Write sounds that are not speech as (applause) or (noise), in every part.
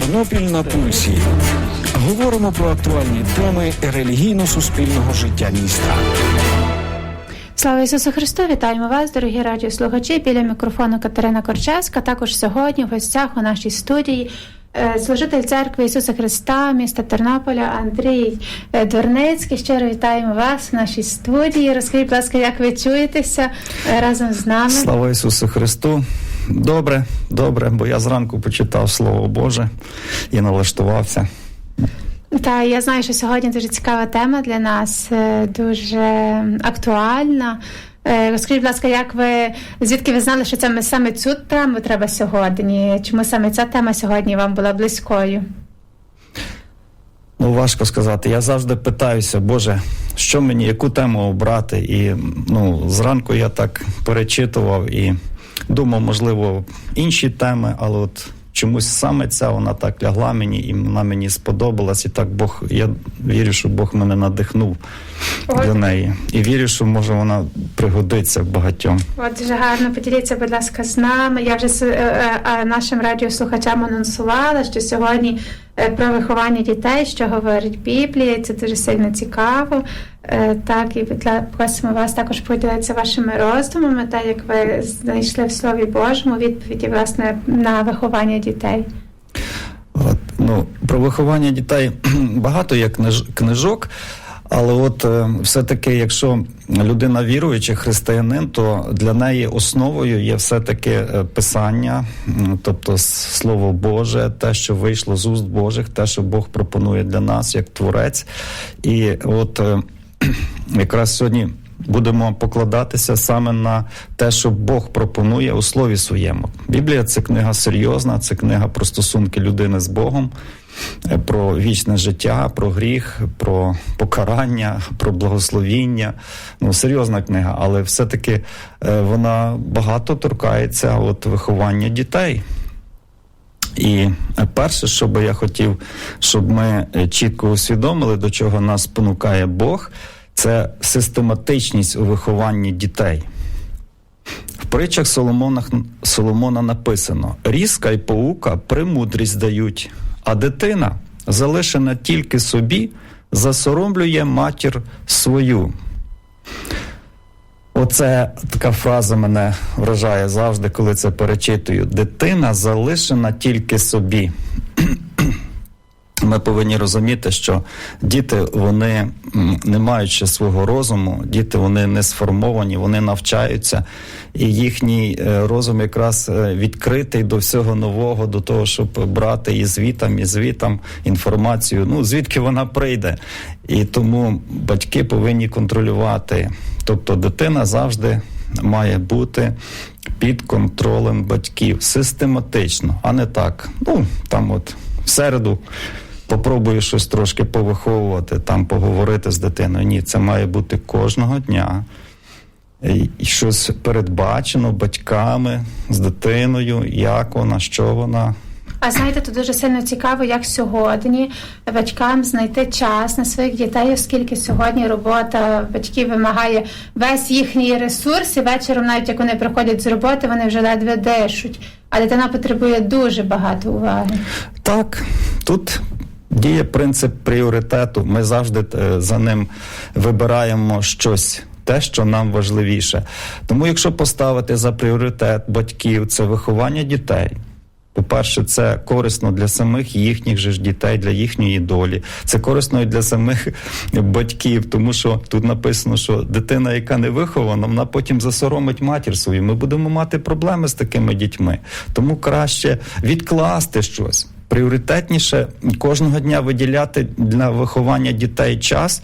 Тернопіль на пульсі. Говоримо про актуальні теми релігійно-суспільного життя міста. Слава Ісусу Христу! Вітаємо вас, дорогі радіослухачі. Біля мікрофону Катерина Корчевська. Також сьогодні в гостях у нашій студії е, служитель церкви Ісуса Христа, міста Тернополя Андрій е, Дворницький. Щиро вітаємо вас в нашій студії. Розкажіть, будь ласка, як ви чуєтеся е, разом з нами? Слава Ісусу Христу. Добре, добре, бо я зранку почитав Слово Боже і налаштувався. Та я знаю, що сьогодні дуже цікава тема для нас, е, дуже актуальна. Е, Розкажіть, будь ласка, як ви звідки ви знали, що це саме цю тему треба сьогодні? Чому саме ця тема сьогодні вам була близькою? Ну, важко сказати. Я завжди питаюся, Боже, що мені, яку тему обрати? І ну, зранку я так перечитував і думав, можливо, інші теми, але от чомусь саме ця вона так лягла мені, і вона мені сподобалась. І так Бог, я вірю, що Бог мене надихнув От. для неї. І вірю, що може вона пригодиться багатьом. От дуже гарно поділіться, будь ласка, з нами. Я вже е, е, е, нашим радіослухачам анонсувала, що сьогодні про виховання дітей, що говорить Біблія. Це дуже сильно цікаво. Е, Так, і просимо вас також поділитися вашими роздумами, так як ви знайшли в Слові Божому відповіді власне на виховання дітей. От, ну, про виховання дітей (clears throat) багато книж, книжок, але от е, все-таки, якщо людина віруючий християнин, то для неї основою є все-таки е, писання, тобто Слово Боже, те, що вийшло з уст Божих, те, що Бог пропонує для нас як творець. І от е, (clears throat) якраз сьогодні. Будемо покладатися саме на те, що Бог пропонує у слові своєму. Біблія це книга серйозна, це книга про стосунки людини з Богом, е, про вічне життя, про гріх, про покарання, про благословіння. Ну, серйозна книга, але все-таки е, вона багато торкається от виховання дітей. І е, перше, що би я хотів, щоб ми чітко усвідомили, до чого нас спонукає Бог, це систематичність у вихованні дітей. В притчах Соломонах, Соломона написано: різка й паука премудрість дають, а дитина, залишена тільки собі, засоромлює матір свою. Оце така фраза мене вражає завжди, коли це перечитую. Дитина залишена тільки собі. Ми повинні розуміти, що діти вони не ще свого розуму, діти вони не сформовані, вони навчаються, і їхній е, розум якраз е, відкритий до всього нового, до того, щоб брати і звітам, і звітам інформацію. Ну звідки вона прийде, і тому батьки повинні контролювати. Тобто, дитина завжди має бути під контролем батьків систематично, а не так. Ну там, от в середу. Попробую щось трошки повиховувати, там поговорити з дитиною. Ні, це має бути кожного дня. І і щось передбачено батьками з дитиною, як вона, що вона. А знаєте, тут дуже сильно цікаво, як сьогодні батькам знайти час на своїх дітей, оскільки сьогодні робота батьків вимагає весь їхній ресурс, і вечором, навіть як вони приходять з роботи, вони вже ледве дишуть. А дитина потребує дуже багато уваги. Так, тут діє принцип пріоритету. Ми завжди е, за ним вибираємо щось. Те, що нам важливіше. Тому, якщо поставити за пріоритет батьків, це виховання дітей. По-перше, це корисно для самих їхніх же ж дітей, для їхньої долі. Це корисно і для самих батьків, тому що тут написано, що дитина, яка не вихована, вона потім засоромить матір свою. Ми будемо мати проблеми з такими дітьми. Тому краще відкласти щось. Пріоритетніше кожного дня виділяти для виховання дітей час,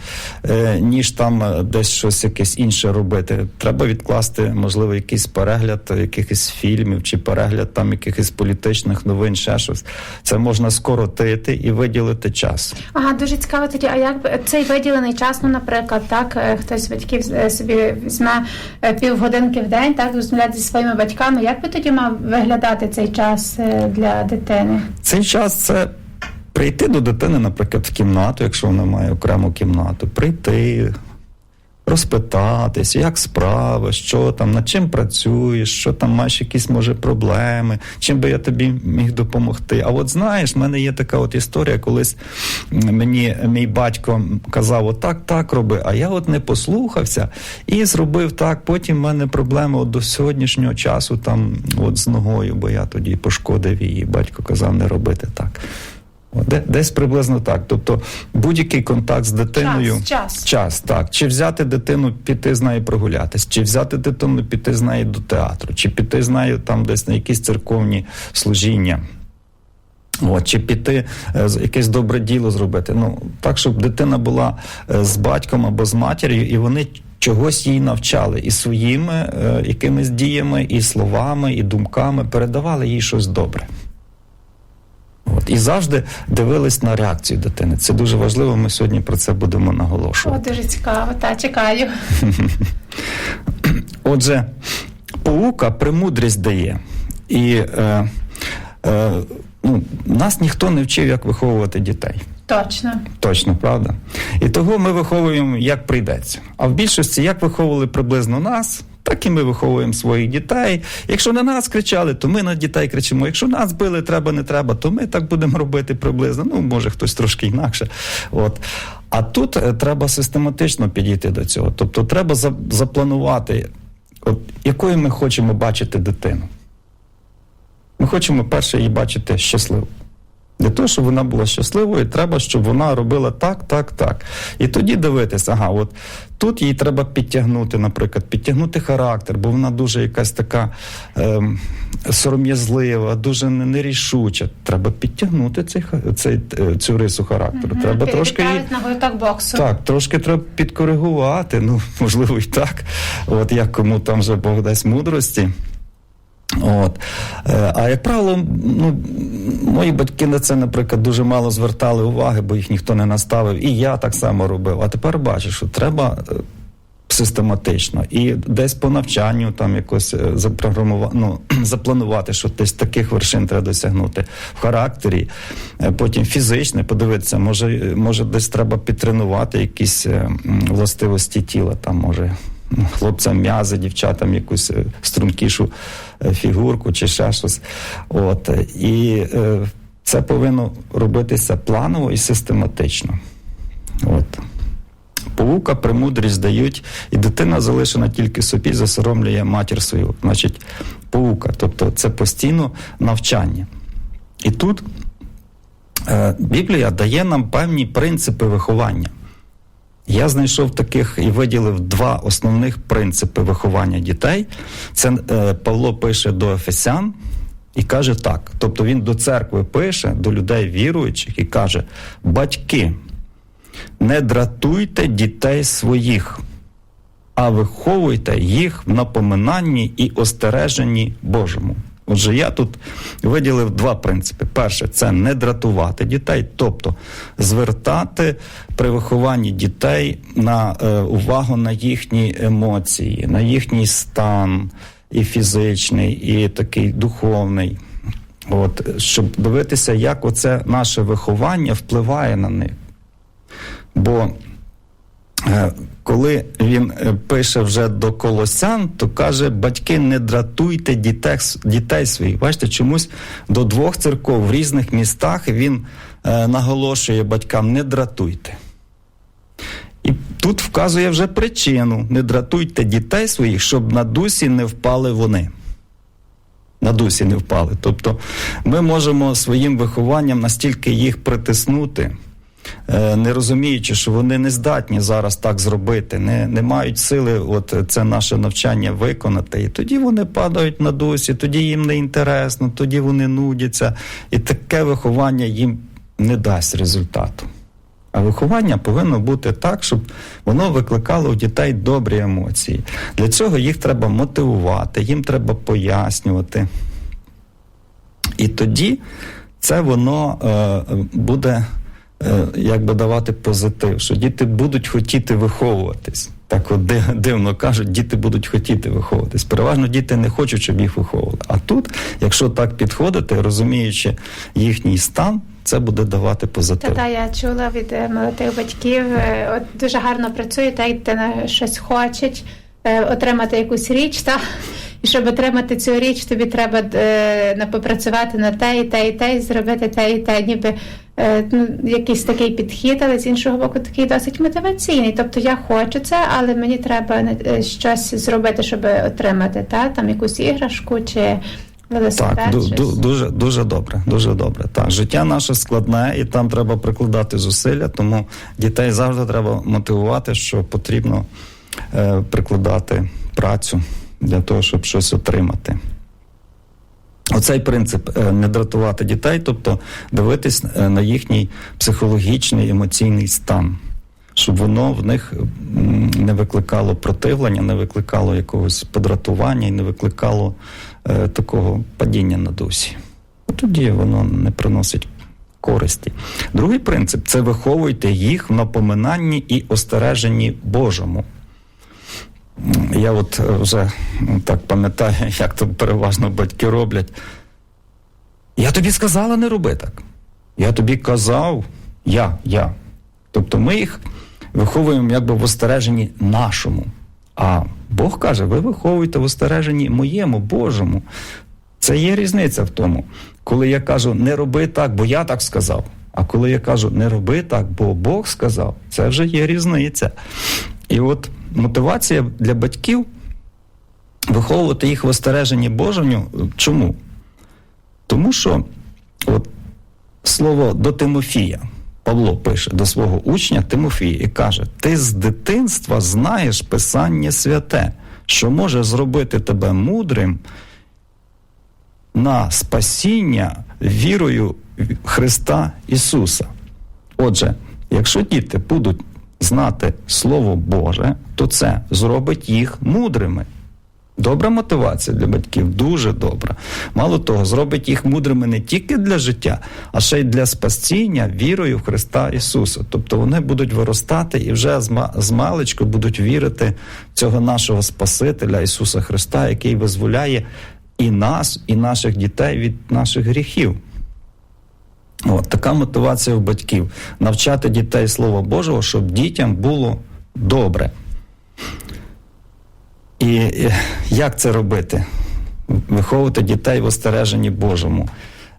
е, ніж там е, десь щось якесь інше робити. Треба відкласти, можливо, якийсь перегляд якихось фільмів чи перегляд там якихось політичних новин, ще щось. Це можна скоротити і виділити час. Ага, дуже цікаво тоді. А як цей виділений час, ну, наприклад, так е, хтось з батьків е, собі візьме е, півгодинки в день, так розмовляти зі своїми батьками. Як би тоді мав виглядати цей час е, для дитини? Цей час це прийти до дитини, наприклад, в кімнату, якщо вона має окрему кімнату, прийти, розпитатись, як справи, що там, над чим працюєш, що там маєш якісь, може, проблеми, чим би я тобі міг допомогти. А от знаєш, в мене є така от історія, колись мені мій батько казав, отак, так роби, а я от не послухався і зробив так. Потім в мене проблеми от до сьогоднішнього часу там от з ногою, бо я тоді пошкодив її. Батько казав не робити так. Десь приблизно так. Тобто будь-який контакт з дитиною. Час, час. Час, так. Чи взяти дитину, піти з нею прогулятись, чи взяти дитину, піти з нею до театру, чи піти з нею там десь на якісь церковні служіння. От, чи піти е, якесь добре діло зробити. Ну, так, щоб дитина була е, з батьком або з матір'ю, і вони чогось їй навчали і своїми е, якимись діями, і словами, і думками передавали їй щось добре. От, і завжди дивились на реакцію дитини. Це дуже важливо. Ми сьогодні про це будемо наголошувати. О, дуже цікаво, та чекаю. (clears throat) Отже, поука премудрість дає. І е, е, ну, нас ніхто не вчив, як виховувати дітей. Точно. Точно, правда? І того ми виховуємо, як прийдеться. А в більшості, як виховували приблизно нас, так і ми виховуємо своїх дітей. Якщо на нас кричали, то ми на дітей кричимо. Якщо нас били, треба, не треба, то ми так будемо робити приблизно. Ну, може, хтось трошки інакше. От. А тут е, треба систематично підійти до цього. Тобто, треба запланувати, от, якою ми хочемо бачити дитину. Ми хочемо перше її бачити щасливою. Для того, щоб вона була щасливою, треба, щоб вона робила так, так, так. І тоді дивитися, ага, от тут їй треба підтягнути, наприклад, підтягнути характер, бо вона дуже якась така ем, сором'язлива, дуже нерішуча. Треба підтягнути цей, цей, цю рису характеру. Треба трошки її. На гурток боксу. Так, трошки треба підкоригувати, ну, (laughs) можливо, і так. От як кому там вже Бог дасть мудрості. От. Е, А як правило, ну, мої батьки на це, наприклад, дуже мало звертали уваги, бо їх ніхто не наставив. І я так само робив. А тепер бачу, що треба е, систематично і десь по навчанню там якось е, запрограмувати, ну, (clears throat) запланувати, що десь таких вершин треба досягнути в характері, потім фізичне, подивитися, може, може десь треба підтренувати якісь властивості тіла, там може хлопцям м'язи, дівчатам якусь е, стрункішу е, фігурку чи ще щось. От. І е, це повинно робитися планово і систематично. От. Повука, премудрість дають, і дитина залишена тільки собі, засоромлює матір свою. Значить, повука, тобто це постійно навчання. І тут е, Біблія дає нам певні принципи виховання. Я знайшов таких і виділив два основних принципи виховання дітей. Це е, Павло пише до Ефесян і каже так: тобто він до церкви пише, до людей віруючих, і каже: батьки, не дратуйте дітей своїх, а виховуйте їх в напоминанні і остереженні Божому. Отже, я тут виділив два принципи. Перше, це не дратувати дітей, тобто звертати при вихованні дітей на е, увагу на їхні емоції, на їхній стан, і фізичний, і такий духовний. От, щоб дивитися, як оце наше виховання впливає на них. Бо коли він е, пише вже до колосян, то каже: батьки, не дратуйте дітей, дітей своїх. Бачите, чомусь до двох церков в різних містах він е, наголошує батькам: не дратуйте. І тут вказує вже причину: не дратуйте дітей своїх, щоб на дусі не впали вони. На дусі не впали. Тобто ми можемо своїм вихованням настільки їх притиснути, е, не розуміючи, що вони не здатні зараз так зробити, не, не мають сили от це наше навчання виконати. І тоді вони падають на дусі, тоді їм не інтересно, тоді вони нудяться. І таке виховання їм не дасть результату. А виховання повинно бути так, щоб воно викликало у дітей добрі емоції. Для цього їх треба мотивувати, їм треба пояснювати. І тоді це воно е, буде е, якби давати позитив, що діти будуть хотіти виховуватись. Так от ди- дивно кажуть, діти будуть хотіти виховуватись. Переважно діти не хочуть, щоб їх виховували. А тут, якщо так підходити, розуміючи їхній стан, це буде давати позитив. Та-та, я чула від е, молодих батьків, е, от дуже гарно працює, та й дитина щось хоче е, отримати якусь річ, та і щоб отримати цю річ, тобі треба е, попрацювати на те, і те, і те, і зробити те, і те, ніби е, ну, якийсь такий підхід, але з іншого боку, такий досить мотиваційний. Тобто я хочу це, але мені треба е, щось зробити, щоб отримати та там якусь іграшку чи. Так, дуже, дуже добре, дуже добре. Так, життя наше складне, і там треба прикладати зусилля, тому дітей завжди треба мотивувати, що потрібно е, прикладати працю для того, щоб щось отримати. Оцей принцип е, не дратувати дітей, тобто дивитись е, на їхній психологічний емоційний стан, щоб воно в них не викликало противлення, не викликало якогось подратування і не викликало е, такого падіння на дусі. Тоді воно не приносить користі. Другий принцип це виховуйте їх в напоминанні і остереженні Божому. Я от вже так пам'ятаю, (laughs) як то переважно батьки роблять. Я тобі сказала, не роби так. Я тобі казав, я, я. Тобто ми їх виховуємо якби в остереженні нашому. А Бог каже, ви виховуєте в остереженні моєму, Божому. Це є різниця в тому, коли я кажу, не роби так, бо я так сказав. А коли я кажу, не роби так, бо Бог сказав, це вже є різниця. І от мотивація для батьків виховувати їх в остереженні Божому. Чому? Тому що от слово до Тимофія. Павло пише до свого учня Тимофія і каже: Ти з дитинства знаєш Писання святе, що може зробити тебе мудрим на спасіння вірою Христа Ісуса. Отже, якщо діти будуть знати Слово Боже, то це зробить їх мудрими. Добра мотивація для батьків, дуже добра. Мало того, зробить їх мудрими не тільки для життя, а ще й для спасіння вірою в Христа Ісуса. Тобто вони будуть виростати і вже з маличку будуть вірити в цього нашого Спасителя Ісуса Христа, який визволяє і нас, і наших дітей від наших гріхів. От така мотивація у батьків навчати дітей Слова Божого, щоб дітям було добре. І е, як це робити? Виховувати дітей в остереженні Божому.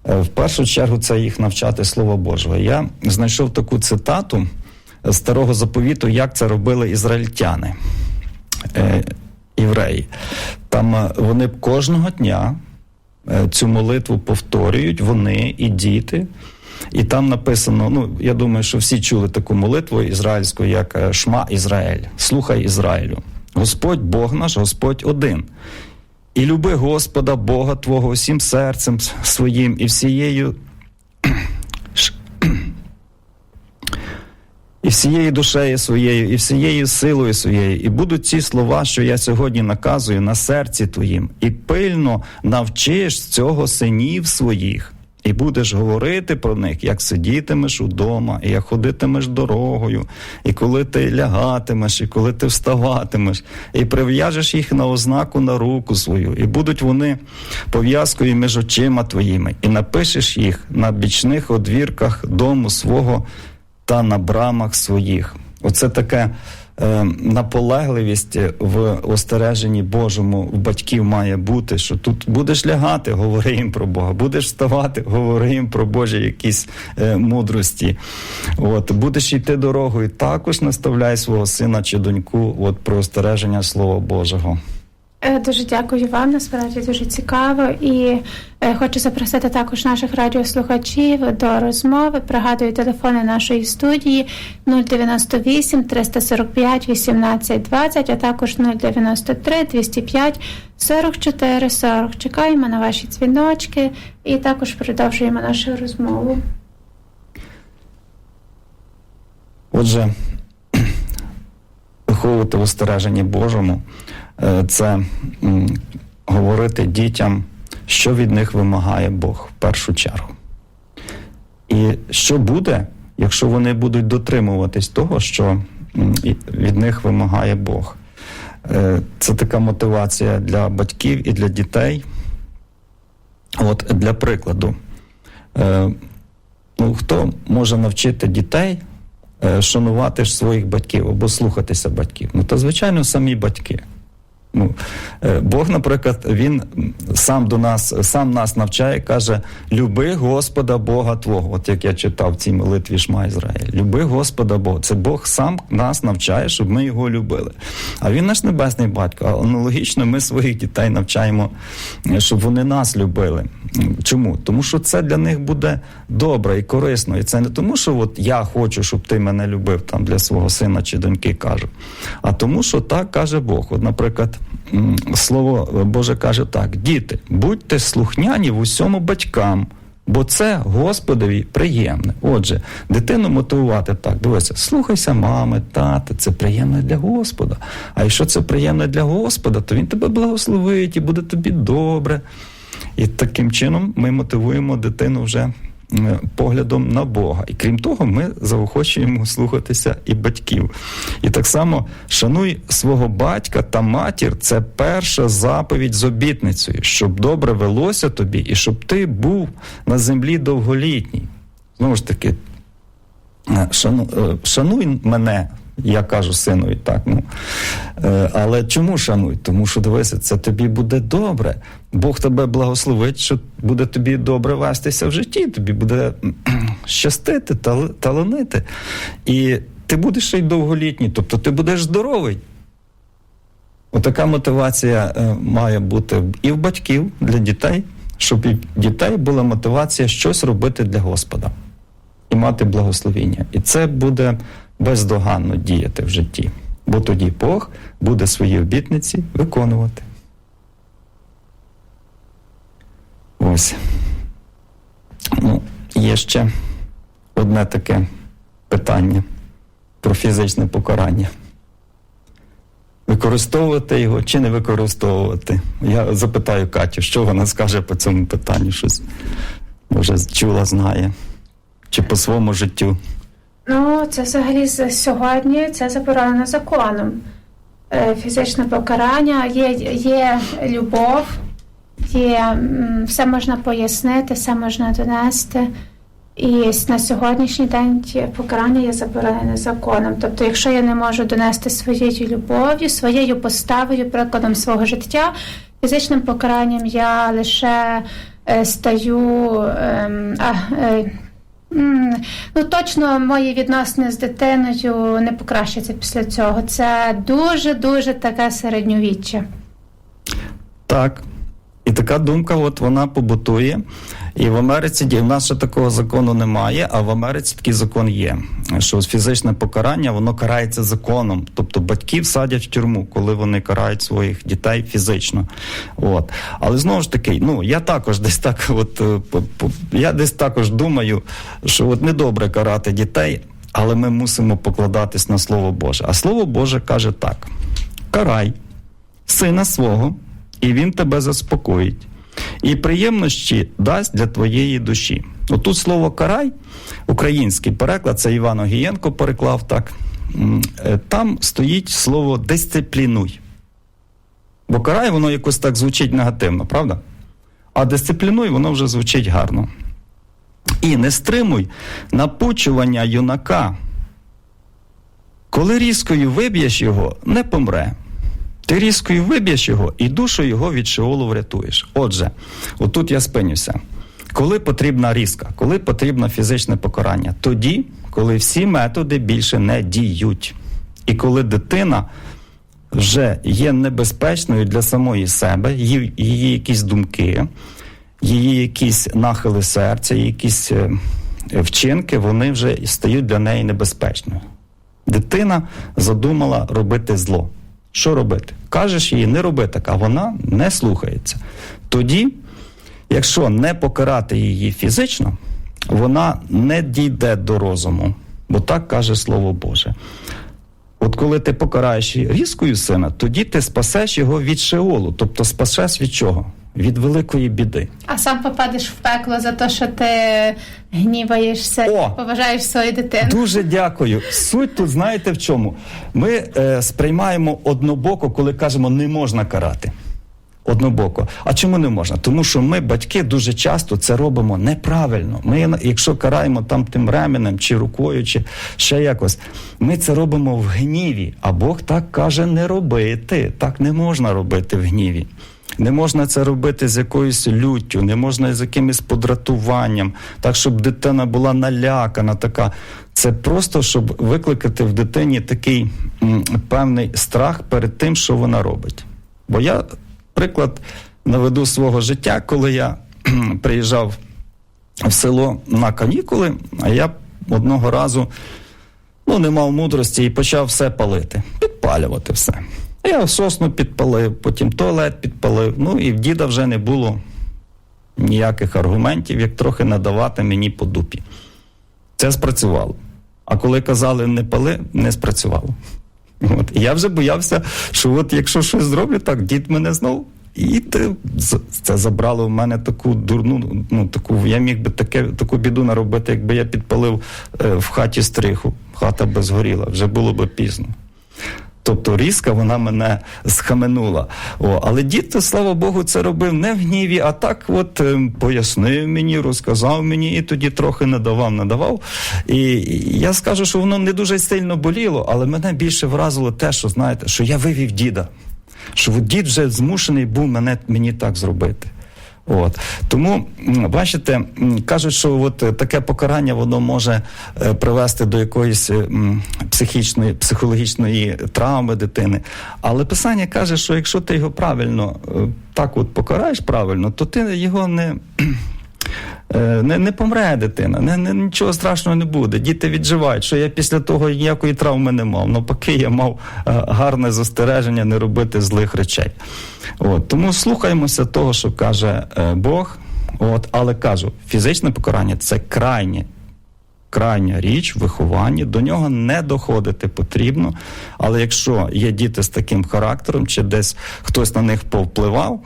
Е, В першу чергу це їх навчати Слова Божого. Я знайшов таку цитату старого заповіту, як це робили ізраїльтяни, е, євреї. Там вони кожного дня цю молитву повторюють, вони і діти. І там написано: ну я думаю, що всі чули таку молитву ізраїльську, як е, Шма Ізраїль, слухай Ізраїлю. Господь Бог наш, Господь один. І люби Господа, Бога Твого всім серцем своїм і всією. І всією душею своєю, і всією силою своєю, і будуть ці слова, що я сьогодні наказую на серці твоїм, і пильно навчиш цього синів своїх, і будеш говорити про них, як сидітимеш удома, і як ходитимеш дорогою, і коли ти лягатимеш, і коли ти вставатимеш, і прив'яжеш їх на ознаку на руку свою, і будуть вони пов'язкою між очима твоїми, і напишеш їх на бічних одвірках дому свого та на брамах своїх. Оце таке е, наполегливість в остереженні Божому в батьків має бути, що тут будеш лягати, говори їм про Бога, будеш вставати, говори їм про Божі якісь е, мудрості. От, будеш йти дорогою, також наставляй свого сина чи доньку от, про остереження Слова Божого. Е, Дуже дякую вам, насправді дуже цікаво. І е, хочу запросити також наших радіослухачів до розмови. Пригадую телефони нашої студії 098 345 18 20, а також 093 205 44 40. Чекаємо на ваші дзвіночки і також продовжуємо нашу розмову. Отже, (clears throat) виховувати в остереженні Божому це говорити дітям, що від них вимагає Бог в першу чергу. І що буде, якщо вони будуть дотримуватись того, що від них вимагає Бог. Е, Це така мотивація для батьків і для дітей. От для прикладу, е, Ну, хто може навчити дітей е, шанувати своїх батьків або слухатися батьків? Ну, то, звичайно, самі батьки. Ну, е, Бог, наприклад, він сам до нас, сам нас навчає, каже: люби Господа Бога Твого. От як я читав в цій молитві Шма Ізраїль. Люби Господа Бога. Це Бог сам нас навчає, щоб ми його любили. А він наш небесний батько. Аналогічно ми своїх дітей навчаємо, е, щоб вони нас любили. Чому? Тому що це для них буде добре і корисно. І це не тому, що от я хочу, щоб ти мене любив там для свого сина чи доньки кажу. А тому, що так каже Бог. От, наприклад, слово Боже каже так: діти, будьте слухняні в усьому батькам. Бо це Господові приємне. Отже, дитину мотивувати так. Дивися, слухайся, мами, тата, це приємне для Господа. А якщо це приємне для Господа, то він тебе благословить і буде тобі добре. І таким чином ми мотивуємо дитину вже поглядом на Бога. І крім того, ми заохочуємо слухатися і батьків. І так само шануй свого батька та матір це перша заповідь з обітницею, щоб добре велося тобі, і щоб ти був на землі довголітній. Знову ж таки, е, е, шануй мене. Я кажу синові, так ну Е, але чому шануй? Тому що дивися, це тобі буде добре. Бог тебе благословить, що буде тобі добре вестися в житті, тобі буде (clears throat) щастити, тал- таланити. І ти будеш ще й довголітній, тобто ти будеш здоровий. Отака мотивація е, має бути і в батьків для дітей, щоб і дітей була мотивація щось робити для Господа і мати благословіння. І це буде бездоганно діяти в житті. Бо тоді Бог буде свої обітниці виконувати. Ось. Ну, є ще одне таке питання про фізичне покарання. Використовувати його чи не використовувати? Я запитаю Катю, що вона скаже по цьому питанню, щось може чула, знає, чи по своєму життю. Ну, це взагалі сьогодні це заборонено законом. Е, Фізичне покарання, є, є любов, є все можна пояснити, все можна донести. І на сьогоднішній день покарання є заборонене законом. Тобто, якщо я не можу донести своєю любов'ю, своєю поставою, прикладом свого життя, фізичним покаранням я лише е, стаю. ем, а, е, Ну, точно мої відносини з дитиною не покращаться після цього. Це дуже-дуже таке середньовіччя. Так. І така думка, от вона побутує. І в Америці. В нас ще такого закону немає, а в Америці такий закон є. Що фізичне покарання воно карається законом. Тобто батьків садять в тюрму, коли вони карають своїх дітей фізично. От. Але знову ж таки, ну я також десь так, (laughs) от е, я десь також думаю, що от недобре карати дітей, але ми мусимо покладатись на Слово Боже. А Слово Боже каже так: карай сина свого, і він тебе заспокоїть, і приємності дасть для твоєї душі. Отут слово карай, український переклад, це Іван Огієнко переклав так. е, Там стоїть слово дисциплінуй. Бо карай, воно якось так звучить негативно, правда? А дисциплінуй, воно вже звучить гарно. І не стримуй напучування юнака. Коли різкою виб'єш його, не помре. Ти різкою виб'єш його і душу його від Шеолу врятуєш. Отже, отут я спинюся. Коли потрібна різка, коли потрібно фізичне покарання? Тоді, коли всі методи більше не діють. І коли дитина вже є небезпечною для самої себе, її, її якісь думки, її якісь нахили серця, якісь е, вчинки, вони вже стають для неї небезпечною. Дитина задумала робити зло. Що робити? Кажеш їй, не роби так, а вона не слухається. Тоді, якщо не покарати її фізично, вона не дійде до розуму, бо так каже Слово Боже. От коли ти покараєш різкою сина, тоді ти спасеш його від шеолу, тобто спасеш від чого? Від великої біди. А сам попадеш в пекло за те, що ти гніваєшся О! і поважаєш свою дитину. Дуже дякую. Суть тут знаєте в чому? Ми е, сприймаємо однобоко, коли кажемо не можна карати. Однобоко. А чому не можна? Тому що ми, батьки, дуже часто це робимо неправильно. Ми, якщо караємо там тим ременем чи рукою, чи ще якось, ми це робимо в гніві. А Бог так каже не робити. Так не можна робити в гніві. Не можна це робити з якоюсь люттю, не можна з якимось подратуванням, так, щоб дитина була налякана. така. Це просто, щоб викликати в дитині такий м, певний страх перед тим, що вона робить. Бо я приклад наведу свого життя, коли я приїжджав в село на канікули, а я одного разу ну, не мав мудрості і почав все палити, підпалювати все. Я сосну підпалив, потім туалет підпалив. Ну і в діда вже не було ніяких аргументів, як трохи надавати мені по дупі. Це спрацювало. А коли казали не пали, не спрацювало. От. Я вже боявся, що от якщо щось зроблю, так дід мене знов. І це забрало в мене таку дурну, ну таку, я міг би таке, таку біду наробити, якби я підпалив е, в хаті стриху. Хата би згоріла, вже було би пізно. Тобто різка вона мене схаменула. О, але дід, слава Богу, це робив не в гніві, а так от е, пояснив мені, розказав мені, і тоді трохи надавав, надавав. І, і я скажу, що воно не дуже сильно боліло, але мене більше вразило те, що знаєте, що я вивів діда. Що дід вже змушений був мене, мені так зробити. От тому бачите, кажуть, що от е, таке покарання воно може е, привести до якоїсь е, психічної, психологічної травми дитини. Але писання каже, що якщо ти його правильно так от покараєш правильно, то ти його не. Е, Не, не помре дитина, не, не, нічого страшного не буде. Діти відживають, що я після того ніякої травми не мав. Навпаки, я мав е, гарне застереження не робити злих речей. От, тому слухаємося того, що каже е, Бог. От, але кажу, фізичне покарання це крайнє. Крайня річ в вихованні, до нього не доходити потрібно. Але якщо є діти з таким характером, чи десь хтось на них повпливав,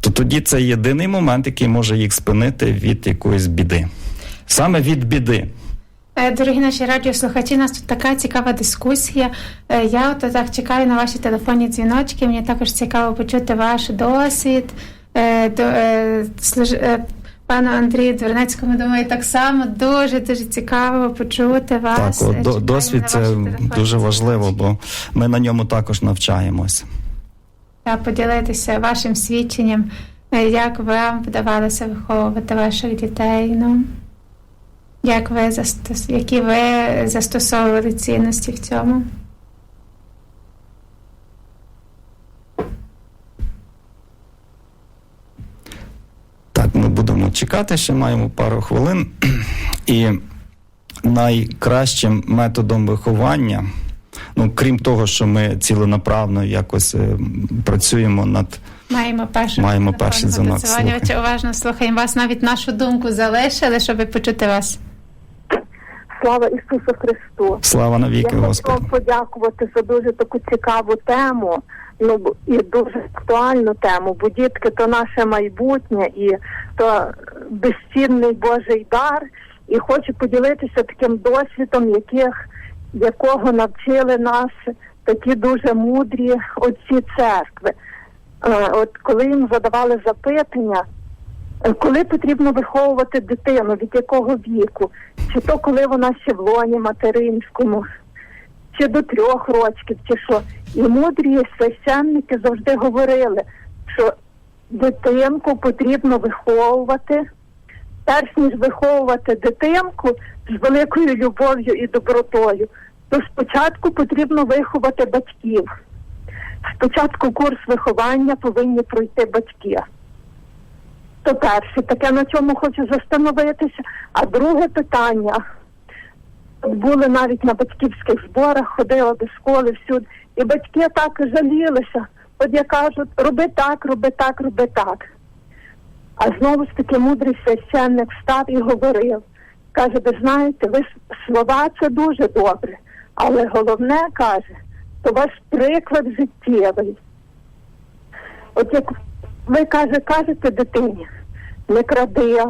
то тоді це єдиний момент, який може їх спинити від якоїсь біди. Саме від біди. Е, Дорогі наші радіослухачі, у нас тут така цікава дискусія. Е, Я от так чекаю на ваші телефонні дзвіночки. Мені також цікаво почути ваш досвід. Е, е, е, Пану Андрію Двернецькому, думаю, так само дуже дуже цікаво почути вас. Так, до, досвід це дуже важливо, бо ми на ньому також навчаємось. та поділитися вашим свідченням, е, як вам вдавалося виховувати ваших дітей. Ну, як ви застос... які ви застосовували цінності в цьому? Так, ми будемо чекати, ще маємо пару хвилин. (clears throat) І найкращим методом виховання, ну крім того, що ми ціленаправно якось е, працюємо над Маємо перший Маємо додзвонювача. слухай. Уважно слухаємо вас. Навіть нашу думку залишили, щоб почути вас. Слава Ісусу Христу! слава навіки, Я хочу вам подякувати за дуже таку цікаву тему. Ну і дуже актуальну тему, бо дітки то наше майбутнє і то безцінний Божий дар. І хочу поділитися таким досвідом, яких якого навчили нас такі дуже мудрі отці церкви. Е, От коли їм задавали запитання, Е, Коли потрібно виховувати дитину, від якого віку? Чи то коли вона ще в лоні материнському, чи до трьох років, чи що? І мудрі священники завжди говорили, що дитинку потрібно виховувати, перш ніж виховувати дитинку з великою любов'ю і добротою, то спочатку потрібно виховати батьків. Спочатку курс виховання повинні пройти батьки. То перше, таке на чому хочу застановитися. А друге питання. Були навіть на батьківських зборах, ходила до школи всюди, і батьки так жалілися. От я кажу, роби так, роби так, роби так. А знову ж таки мудрий священник став і говорив. Каже, ви знаєте, ви слова це дуже добре, але головне каже, то ваш приклад життєвий. От як ви каже, кажете дитині, не кради,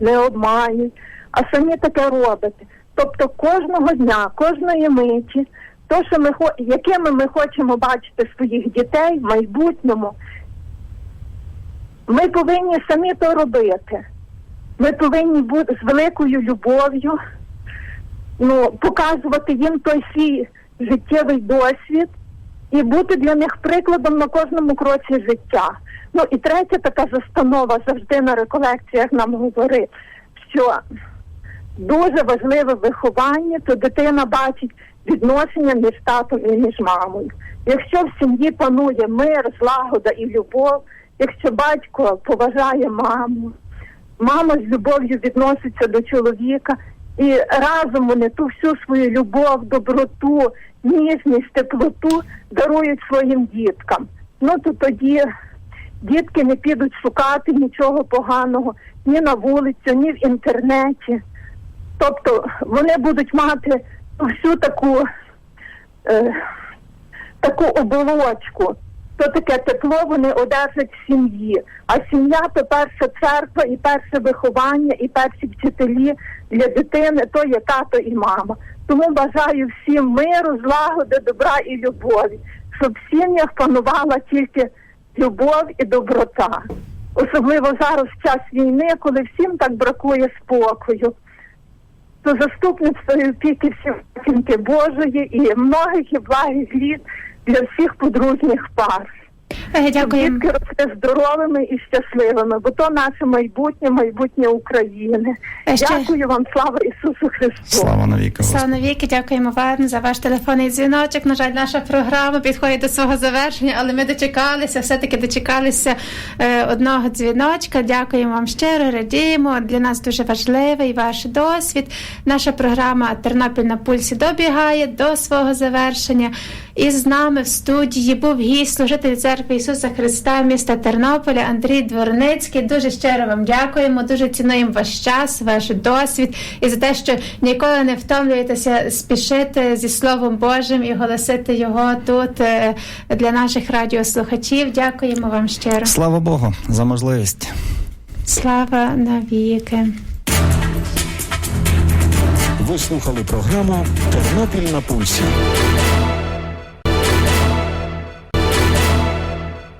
не обманюй, а самі таке робите. Тобто кожного дня, кожної миті, то, що ми якими ми хочемо бачити своїх дітей в майбутньому, Ми повинні самі то робити. Ми повинні бути з великою любов'ю, ну, показувати їм той свій життєвий досвід і бути для них прикладом на кожному кроці життя. Ну і третя така застанова завжди на реколекціях нам говорить, що дуже важливе виховання, то дитина бачить відношення між татом і між мамою. Якщо в сім'ї панує мир, злагода і любов, якщо батько поважає маму, мама з любов'ю відноситься до чоловіка, і разом вони ту всю свою любов, доброту, ніжність, теплоту дарують своїм діткам. Ну то тоді дітки не підуть шукати нічого поганого ні на вулицю, ні в інтернеті. Тобто вони будуть мати всю таку, е, таку оболочку. То таке тепло вони одержать в сім'ї. А сім'я то перша церква, і перше виховання, і перші вчителі для дитини то є тато і мама. Тому бажаю всім миру, злагоди, добра і любові, щоб в сім'ях панувала тільки любов і доброта. Особливо зараз в час війни, коли всім так бракує спокою то заступництво і опіки всіх Божої і многих і благих літ для всіх подружніх пар. Е, Дякуємо. дітки росли здоровими і щасливими, бо то наше майбутнє, майбутнє України. Е, ще- Дякую вам, слава Ісусу Христу. Слава навіки Слава навіки, дякуємо вам за ваш телефонний дзвіночок. На жаль, наша програма підходить до свого завершення, але ми дочекалися, все-таки дочекалися е, одного дзвіночка. Дякуємо вам щиро, радіємо. Для нас дуже важливий ваш досвід. Наша програма Тернопіль на пульсі добігає до свого завершення. І з нами в студії був гість, служитель церкви Ісуса Христа міста Тернополя Андрій Дворницький. Дуже щиро вам дякуємо, дуже цінуємо ваш час, ваш досвід і за те, що ніколи не втомлюєтеся спішити зі Словом Божим і голосити його тут е, для наших радіослухачів. Дякуємо вам щиро. Слава Богу за можливість. Слава навіки. Ви слухали програму Тернопіль на пульсі.